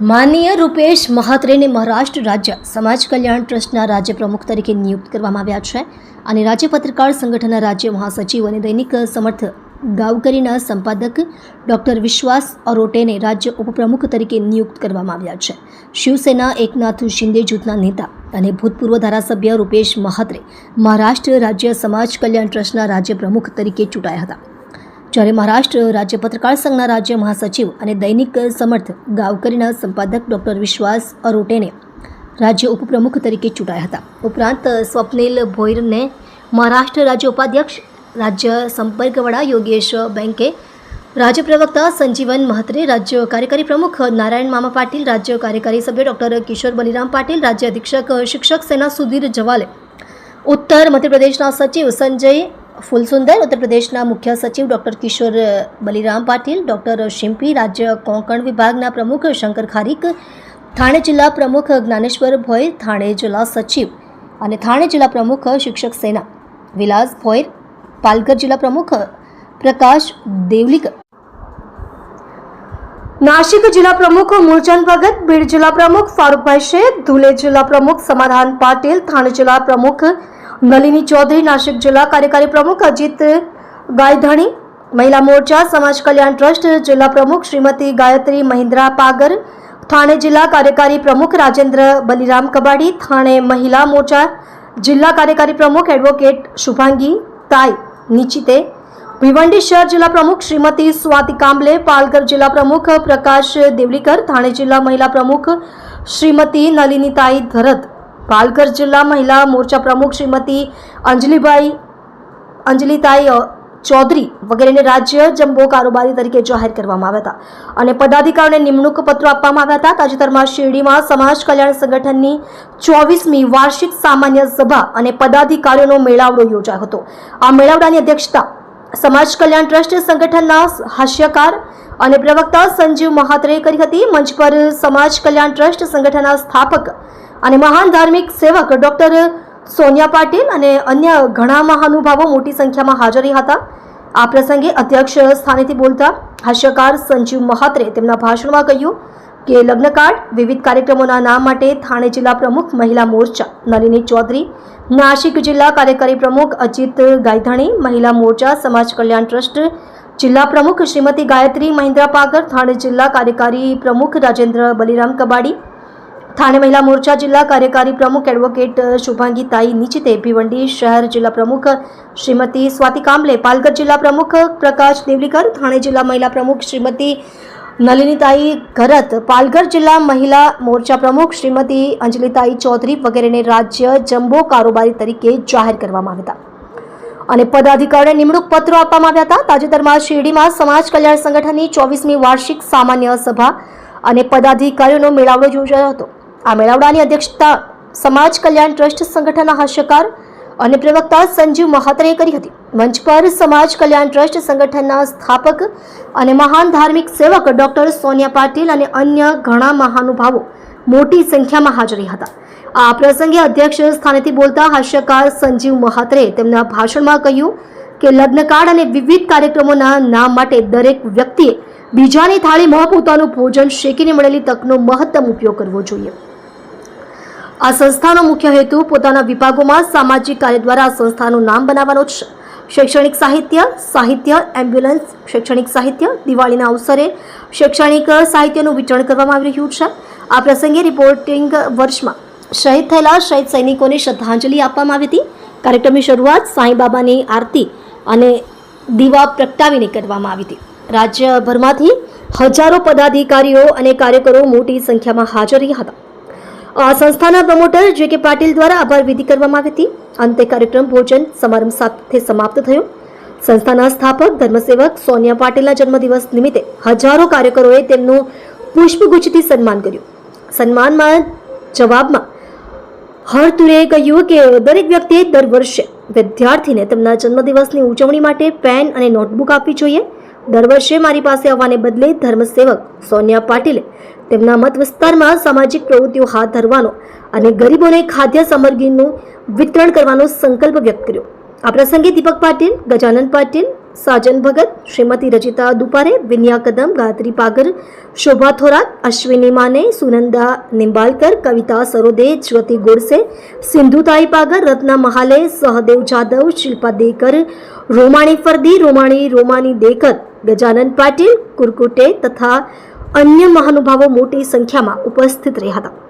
માનનીય રૂપેશ મહાત્રેને મહારાષ્ટ્ર રાજ્ય સમાજ કલ્યાણ ટ્રસ્ટના રાજ્ય પ્રમુખ તરીકે નિયુક્ત કરવામાં આવ્યા છે અને રાજ્ય પત્રકાર સંગઠનના રાજ્ય મહાસચિવ અને દૈનિક સમર્થ ગાવકરીના સંપાદક ડૉક્ટર વિશ્વાસ અરોટેને રાજ્ય ઉપપ્રમુખ તરીકે નિયુક્ત કરવામાં આવ્યા છે. શિવસેના એકનાથ શિંદે જૂથના નેતા અને ભૂતપૂર્વ ધારાસભ્ય રૂપેશ મહાત્રે મહારાષ્ટ્ર રાજ્ય સમાજ કલ્યાણ ટ્રસ્ટના રાજ્ય પ્રમુખ તરીકે ચૂંટાયા હતા. જ્યારે મહારાષ્ટ્ર રાજ્ય પત્રકાર સંઘના રાજ્ય મહાસચિવ અને દૈનિક સમર્થ ગાવકરીના સંપાદક ડોક્ટર વિશ્વાસ અરોટેને રાજ્ય ઉપપ્રમુખ તરીકે ચૂંટાયા હતા. ઉપરાંત, સ્વપ્નિલ ભોઈરને મહારાષ્ટ્ર રાજ્ય ઉપાધ્યક્ષ, રાજ્ય સંપર્ક વડા યોગેશ બેંકે, રાજ્ય પ્રવક્તા સંજીવન મહત્રે, રાજ્ય કાર્યકારી પ્રમુખ નારાયણ મામા પાટીલ, રાજ્ય કાર્યકારી સભ્ય ડોક્ટર કિશોર બલિરામ પાટીલ, રાજ્ય અધિક્ષક શિક્ષક સેના સુધીર જવાલે, ઉત્તર મધ્યપ્રદેશના સચિવ સંજય ફુલસુંદર ઉત્તર પ્રદેશના મુખ્ય સચિવ ડૉક્ટર કિશોર બલિરામ પાટીલ, ડૉક્ટર શિમ્પી, રાજ્ય કોંકણ વિભાગના પ્રમુખ શંકર ખારીક, થાણે જિલ્લા પ્રમુખ જ્ઞાનેશ્વર ભોઈર થાણે જિલ્લા સચિવ અને થાણે જિલ્લા પ્રમુખ શિક્ષક સેના. વિલાસ ભોઈર, પાલઘર જિલ્લા પ્રમુખ પ્રકાશ દેવલીક. નાશિક જિલ્લા પ્રમુખ મૂળચંદ ભગત, બીડ જિલ્લા પ્રમુખ ફારૂકભાઈ શેખ, ધુલે જિલ્લા પ્રમુખ સમાધાન પાટીલ, થાણે જિલ્લા પ્રમુખ નલિની ચૌધરી, નાસિક જિલ્લા કાર્યકારી પ્રમુખ અજીત ગાયધણી, મહિલા મોરચા, સમાજ કલ્યાણ ટ્રસ્ટ, જિલ્લા પ્રમુખ શ્રીમતી ગાયત્રી મહિન્દ્રા પાગર, થાણે જિલ્લા કાર્યકારી પ્રમુખ રાજેન્દ્ર બલિરામ કબાડી, થાણે મહિલા મોરચા, જિલ્લા કાર્યકારી પ્રમુખ એડવોકેટ શુભાંગી તાઈ, નિચિતે ભિવંડી શહેર જિલ્લા પ્રમુખ શ્રીમતી સ્વાતિ કાંબલે, પાલઘર જિલ્લા પ્રમુખ પ્રકાશ દેવલીકર, થાણે જિલ્લા મહિલા પ્રમુખ શ્રીમતી નલિનીતાઈ ધરત પાલઘર જિલ્લા મહિલા મોરચા પ્રમુખ શ્રીમતી અંજલિભાઈ, અંજલિતાઈ ચૌધરી વગેરેને રાજ્ય જમ્બો કારોબારી તરીકે જાહેર કરવામાં આવ્યા હતા અને પદાધિકારીઓને નિમણૂક પત્રો આપવામાં આવ્યા હતા. તાજેતરમાં શિરડીમાં સમાજ કલ્યાણ સંગઠનની ચોવીસમી વાર્ષિક સામાન્ય સભા અને પદાધિકારીઓનો મેળાવડો યોજાયો હતો. આ મેળાવડાની અધ્યક્ષતા સમાજ કલ્યાણ ટ્રસ્ટ સંગઠનના હાસ્યકાર અને પ્રવક્તા સંજીવ મહાત્રેએ કરી હતી. મંચ પર સમાજ કલ્યાણ ટ્રસ્ટ સંગઠનના સ્થાપક અને મહાન ધાર્મિક સેવક ડૉક્ટર સોનિયા પાટીલ અને અન્ય ઘણા મહાનુભાવો મોટી સંખ્યામાં હાજરી હતા. આ પ્રસંગે અધ્યક્ષ સ્થાનેથી બોલતા હાસ્યકાર સંજીવ મહાત્રે તેમના ભાષણમાં કહ્યું કે લગ્ન કાર્ડ વિવિધ કાર્યક્રમોના નામ માટે થાણે જિલ્લા પ્રમુખ મહિલા મોરચા, નલિની ચૌધરી નાશિક જિલ્લા કાર્યકારી પ્રમુખ અજીત ગાયધાણી, મહિલા મોરચા, સમાજ કલ્યાણ ટ્રસ્ટ, જિલ્લા પ્રમુખ શ્રીમતી ગાયત્રી મહિન્દ્રા પાગર, થાણે જિલ્લા કાર્યકારી પ્રમુખ રાજેન્દ્ર બલિરામ કબાડી થાણે મહિલા મોરચા જિલ્લા કાર્યકારી પ્રમુખ એડવોકેટ શુભાંગી તાઈ નિચિતે ભીવંડી શહેર જિલ્લા પ્રમુખ શ્રીમતી સ્વાતિ કાંબલે પાલઘર જિલ્લા પ્રમુખ પ્રકાશ દેવલીકર, થાણે જિલ્લા મહિલા પ્રમુખ શ્રીમતી નલિનીતાઈ ઘરત પાલઘર જિલ્લા મહિલા મોરચા પ્રમુખ શ્રીમતી અંજલિતાઈ ચૌધરી વગેરેને રાજ્ય જમ્બો કારોબારી તરીકે જાહેર કરવામાં આવ્યા હતા. અને પદાધિકારીને નિમણૂક પત્રો આપવામાં આવ્યા હતા. તાજેતરમાં શિરડીમાં સમાજ કલ્યાણ સંગઠનની ચોવીસમી વાર્ષિક સામાન્ય સભા અને પદાધિકારીઓનો મેળાવડો યોજાયો હતો. આ મેળાવડાની અધ્યક્ષતા સમાજ કલ્યાણ ટ્રસ્ટ સંગઠનના હાસ્યકાર અને પ્રવક્તા સંજીવ મહાત્રેએ કરી હતી. મંચ પર સમાજ કલ્યાણ ટ્રસ્ટ સંગઠનના સ્થાપક અને મહાન ધાર્મિક સેવક ડોક્ટર સોનિયા પાટીલ અને અન્ય ઘણા મહાનુભાવો મોટી સંખ્યામાં હાજરી હતા. આ પ્રસંગે અધ્યક્ષ સ્થાનેથી બોલતા હાસ્યકાર સંજીવ મહાત્રે તેમના ભાષણમાં કહ્યું કે, લગ્નકાળ અને વિવિધ કાર્યક્રમોના નામ માટે દરેક વ્યક્તિએ બીજાની થાળીમાં પોતાનું ભોજન શેકીને મળેલી તકનો મહત્તમ ઉપયોગ કરવો જોઈએ. આ સંસ્થાનો મુખ્ય હેતુ પોતાના વિભાગોમાં સામાજિક કાર્ય દ્વારા આ સંસ્થાનું નામ બનાવવાનો છે. શૈક્ષણિક સાહિત્ય સાહિત્ય, એમ્બ્યુલન્સ, શૈક્ષણિક સાહિત્ય, દિવાળીના અવસરે શૈક્ષણિક સાહિત્યનું વિતરણ કરવામાં આવી રહ્યું છે. આ પ્રસંગે રિપોર્ટિંગ વર્ષમાં શહીદ થયેલા શહીદ સૈનિકોને શ્રદ્ધાંજલિ આપવામાં આવી હતી. કાર્યક્રમની શરૂઆત સાંઈબાબાની આરતી અને દીવા પ્રગટાવીને કરવામાં આવી હતી. રાજ્યભરમાંથી હજારો પદાધિકારીઓ અને કાર્યકરો મોટી સંખ્યામાં હાજર રહ્યા હતા. સંસ્થાના પ્રમોટર જે કે પાટીલ દ્વારા આભાર વિધિ કરવામાં આવી હતી. અંતે કાર્યક્રમ ભોજન સમારંભ સાથે સમાપ્ત થયો. સંસ્થાના સ્થાપક, ધર્મસેવક સોનિયા પાટીલના જન્મદિવસ નિમિત્તે હજારો કાર્યકરોએ તેમનું પુષ્પગુચ્છથી સન્માન કર્યું. સન્માનમાં જવાબમાં હરતુરે કહ્યું કે દરેક વ્યક્તિએ દર વર્ષે વિદ્યાર્થીને તેમના જન્મદિવસની ઉજવણી માટે પેન અને નોટબુક આપવી જોઈએ. દર વર્ષે મારી પાસે આવવાને બદલે ધર્મસેવક સોનિયા પાટીલે તેમના મત વિસ્તારમાં સામાજિક પ્રવૃત્તિઓ હાથ ધરવાનો અને ગરીબોને ખાદ્ય સામગ્રીનું વિતરણ કરવાનો સંકલ્પ વ્યક્ત કર્યો. આ પ્રસંગે દીપક પાટીલ ગજાનંદ પાટીલ, સાજન ભગત, શ્રીમતી રચિતા દુપારે, વિન્યા કદમ, ગાયત્રી પાગર શોભા થોરાત, અશ્વિની માને, સુનંદા નિંબાલકર, કવિતા સરોદે જ્યોતિ ગોડસે, સિંધુતાઈ પાગર રત્ના મહાલે, સહદેવ જાદવ, શિલ્પા દેકર, રોમાણી ફરદી, રોમાણી રોમાની દેકર ગજાનન પાટીલ કુરકુટે તથા અન્ય મહાનુભાવો મોટી સંખ્યામાં ઉપસ્થિત રહ્યા હતા.